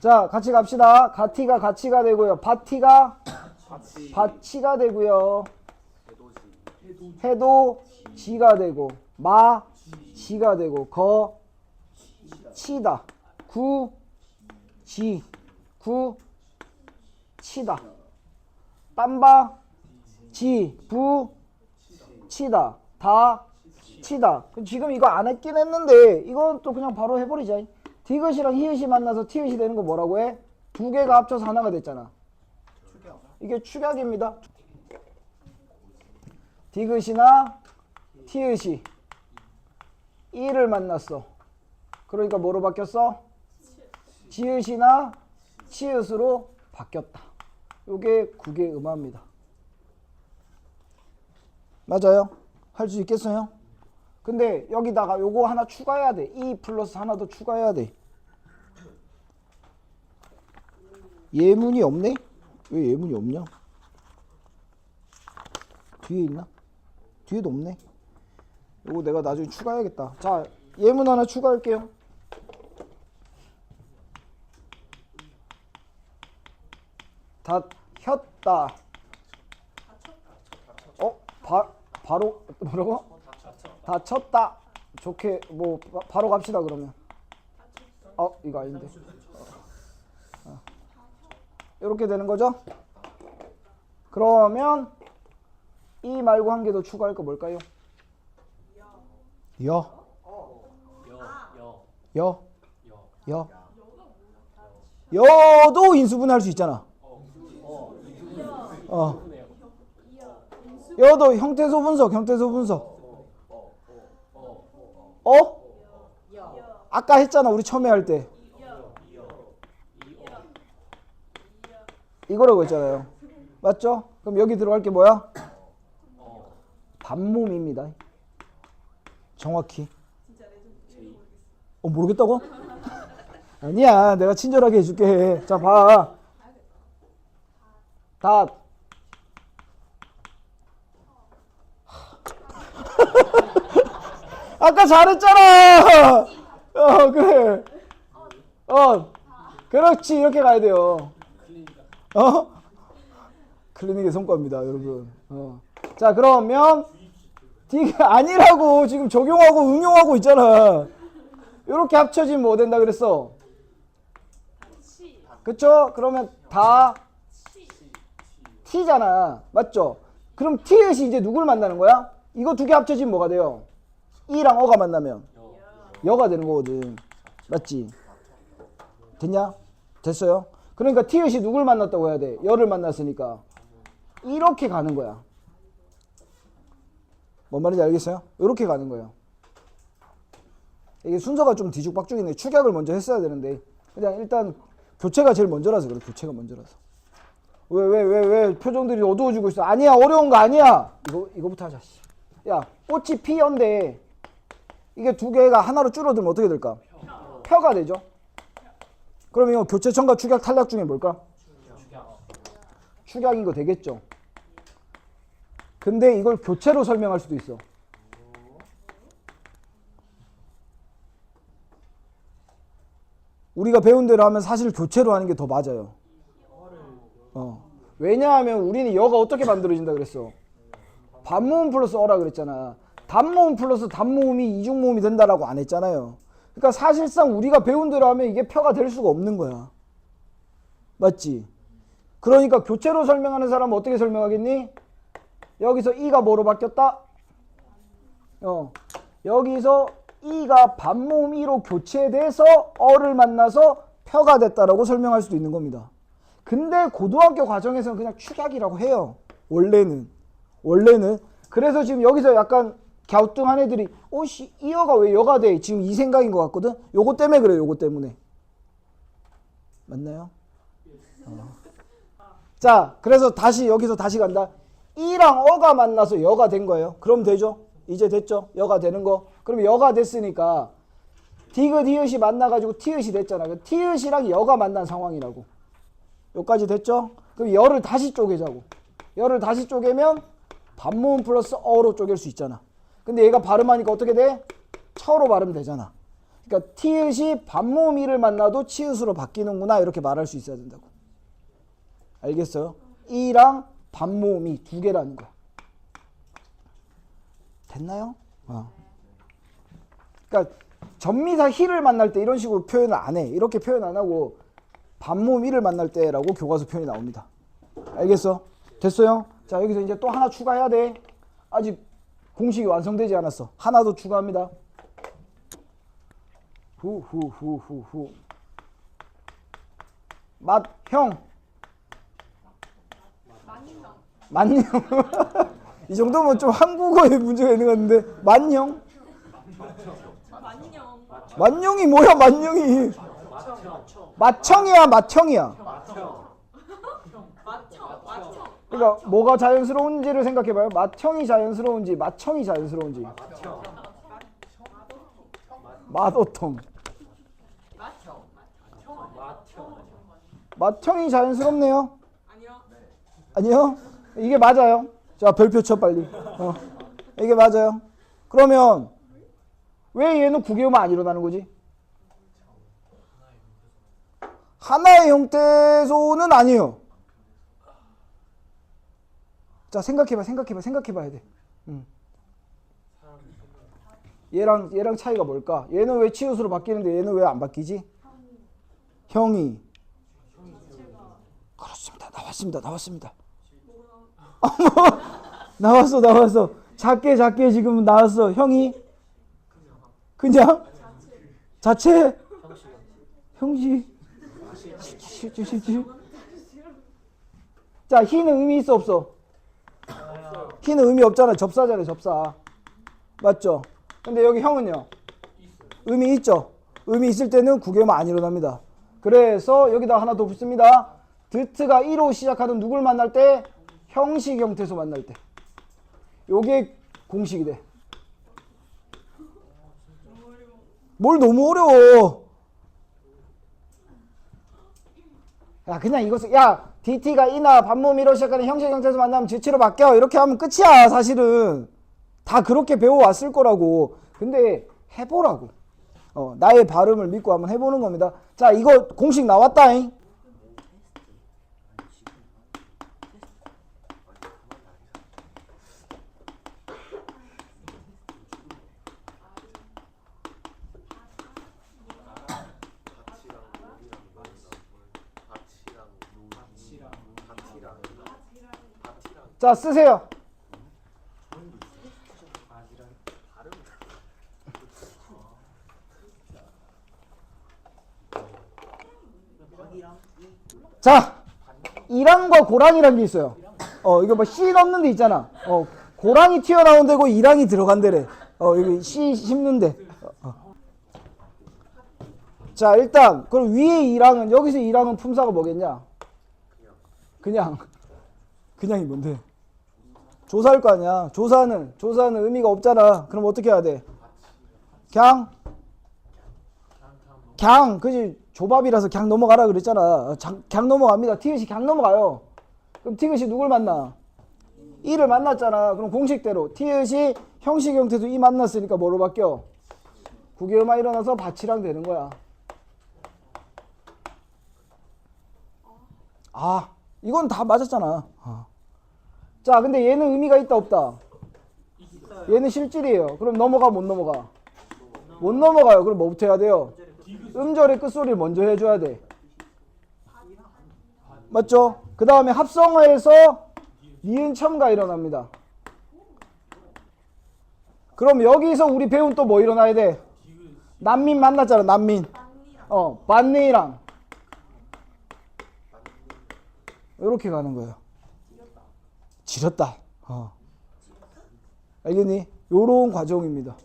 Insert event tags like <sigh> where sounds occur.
자, 같이 갑시다. 가티가 가치가 되고요. 바티가 바치 바치가 되고요. 해도 지가 되고 마 지가 되고 거 치다 구 지 구 치다 땀바 지 부 치다 다 치다 지금 이거 안 했긴 했는데 이건 또 그냥 바로 해버리자 디귿이랑 히읗이 만나서 티읕이 되는 거 뭐라고 해? 두 개가 합쳐서 하나가 됐잖아 이게 축약입니다 디귿이나 티읕이 이를 만났어. 그러니까 뭐로 바뀌었어? 지읒이나 치읒으로 바뀌었다. 요게 국의 음화입니다. 맞아요? 할 수 있겠어요? 근데 여기다가 요거 하나 추가해야 돼. 이 플러스 하나 더 추가해야 돼. 예문이 없네? 왜 예문이 없냐? 뒤에 있나? 뒤에도 없네. 이거 내가 나중에 추가해야겠다. 자, 예문 하나 추가할게요. 다 혔다. 어? 바, 바로 뭐라고? 다 쳤다. 좋게 뭐 바, 바로 갑시다 그러면. 어, 이거 아닌데. 어. 이렇게 되는 거죠? 그러면 이 말고 한 개 더 추가할 거 뭘까요? 여, 여, 여. 여도 인수분해 할수 있잖아. 어. 여도 형태소 분석, 형태소 분석. 어? 아까 했잖아, 우리 처음에 할 때. 이거라고 했잖아요. 맞죠? 그럼 여기 들어갈 게 뭐야? 반몸입니다. 정확히. 어 모르겠다고? 아니야, 내가 친절하게 해줄게. 자, 봐. 다. 아까 잘했잖아. 어 그래. 어 그렇지 이렇게 가야 돼요. 어? 클리닉의 성과입니다, 여러분. 어. 자 그러면 D가 아니라고 지금 적용하고 응용하고 있잖아. 이렇게 합쳐지면 뭐 된다 그랬어? 그쵸? 그러면 다 T잖아. 맞죠? 그럼 T읕이 이제 누굴 만나는 거야? 이거 두 개 합쳐지면 뭐가 돼요? E랑 어가 만나면 여가 되는 거거든. 맞지? 됐냐? 됐어요? 그러니까 T읕이 누굴 만났다고 해야 돼? 여를 만났으니까. 이렇게 가는 거야. 뭔 말인지 알겠어요? 이렇게 가는 거예요. 이게 순서가 좀 뒤죽박죽이네. 축약을 먼저 했어야 되는데 그냥 일단 교체가 제일 먼저라서 그래. 교체가 먼저라서. 왜 왜 왜 왜 표정들이 어두워지고 있어? 아니야 어려운 거 아니야. 이거 이거부터 하자. 씨. 야 꽃이 피어인데 이게 두 개가 하나로 줄어들면 어떻게 될까? 펴가 되죠. 그럼 이거 교체청과 축약 탈락 중에 뭘까? 축약인 거 되겠죠. 근데 이걸 교체로 설명할 수도 있어. 우리가 배운 대로 하면 사실 교체로 하는 게 더 맞아요. 어. 왜냐하면 우리는 여가 어떻게 만들어진다 그랬어? 반모음 플러스 어라 그랬잖아. 단모음 플러스 단모음이 이중모음이 된다라고 안 했잖아요. 그러니까 사실상 우리가 배운 대로 하면 이게 표가 될 수가 없는 거야. 맞지? 그러니까 교체로 설명하는 사람은 어떻게 설명하겠니? 여기서 이가 뭐로 바뀌었다? 어. 여기서 이가 반모음 이로 교체돼서 어를 만나서 표가 됐다라고 설명할 수도 있는 겁니다. 근데 고등학교 과정에서는 그냥 축약이라고 해요. 원래는. 원래는. 그래서 지금 여기서 약간 갸우뚱한 애들이 오씨 이어가 왜 여가 돼? 지금 이 생각인 것 같거든. 요거 때문에 그래요. 요거 때문에. 맞나요? 어. 자, 그래서 다시 여기서 다시 간다. 이랑 어가 만나서 여가 된 거예요. 그럼 되죠? 이제 됐죠? 여가 되는 거. 그럼 여가 됐으니까 디귿 이읒이 만나가지고 티읒이 됐잖아. 그 티읒이랑 여가 만난 상황이라고. 여기까지 됐죠? 그럼 열을 다시 쪼개자고. 열을 다시 쪼개면 반모음 플러스 어로 쪼갤 수 있잖아. 근데 얘가 발음하니까 어떻게 돼? 처로 발음 되잖아. 그러니까 티읕이 반모음 이를 만나도 치읓으로 바뀌는구나 이렇게 말할 수 있어야 된다고. 알겠어요? 이랑 반모음이 두 개라는 거야. 됐나요? 어. 그러니까 전미사 히를 만날 때 이런 식으로 표현을 안 해. 이렇게 표현 안 하고 반모음 이를 만날 때라고 교과서 표현이 나옵니다. 알겠어? 됐어요? 자 여기서 이제 또 하나 추가해야 돼. 아직 공식이 완성되지 않았어. 하나 더 추가합니다. 후후후후후 맛형 만형 이 정도면 좀 한국어에 문제가 있는 것 같은데 만형 만년 만형이 뭐야 만형이 마청이야 마청이야 맞춰 맞춰 그러니까 뭐가 자연스러운지를 생각해봐요. 마청이 자연스러운지 마청이 자연스러운지. 맞춰 마청이 자연스럽네요. 아니요. 아니요? 이게 맞아요. 자 별표 쳐 빨리. 어. 이게 맞아요. 그러면 왜 얘는 구개음은 안 일어나는 거지? 하나의 형태소는 아니에요 자 생각해봐 생각해봐 생각해봐야 돼. 음. 얘랑 얘랑 차이가 뭘까? 얘는 왜 치읓으로 바뀌는데 얘는 왜 안 바뀌지? 형이. 그렇습니다. 나왔습니다. 나왔습니다. <laughs> 나왔어 나왔어. 작게 작게 지금 나왔어. 형이? 그냥? 자체? 형식 자 희는 의미 있어 없어 희는 의미 없잖아. 접사잖아 접사. 맞죠? 근데 여기 형은요? 의미 있죠? 의미 있을 때는 구개만 안 일어납니다. 그래서 여기다 하나 더 붙습니다. 드트가 1호 시작하는 누굴 만날 때? 형식 형태소 만날 때. 요게 공식이 돼. 뭘 너무 어려워. 야 그냥 이것을 야 DT가 이나 반모음 1호 시작하는 형식 형태소 만나면 지치로 바뀌어. 이렇게 하면 끝이야 사실은. 다 그렇게 배워왔을 거라고. 근데 해보라고. 어, 나의 발음을 믿고 한번 해보는 겁니다. 자 이거 공식 나왔다잉 자 쓰세요. 자 이랑과 고랑이란 게 있어요. 어 이거 뭐 씨 넣는 데 있잖아. 어 고랑이 튀어나온 데고 이랑이 들어간 데래. 어 여기 씨 심는 데. 어, 어. 자 일단 그럼 위에 이랑은 여기서 이랑은 품사가 뭐겠냐? 그냥. 그냥이 뭔데 조사할 거 아니야. 조사는 조사는 의미가 없잖아. 그럼 어떻게 해야 돼? 그냥 그냥 그지? 조밥이라서 그냥 넘어가라 그랬잖아. 그냥 넘어갑니다. 티귿이 그냥 넘어가요. 그럼 티귿이 누굴 만나? 이를 만났잖아. 그럼 공식대로. 티귿이 형식 형태도 이 만났으니까 뭐로 바뀌어? 구개음화 일어나서 받치랑 되는 거야. 아 이건 다 맞았잖아. 어. 자 근데 얘는 의미가 있다 없다? 얘는 실질이에요. 그럼 넘어가 못 넘어가? 못 넘어가요. 그럼 뭐부터 해야 돼요? 음절의 끝소리를 먼저 해줘야 돼. 맞죠? 그 다음에 합성어에서 니은 첨가 일어납니다. 그럼 여기서 우리 배운 또 뭐 일어나야 돼? 난민 만났잖아 난민. 어 반네이랑. 이렇게 가는 거예요 지렸다 어. 알겠니? 요런 과정입니다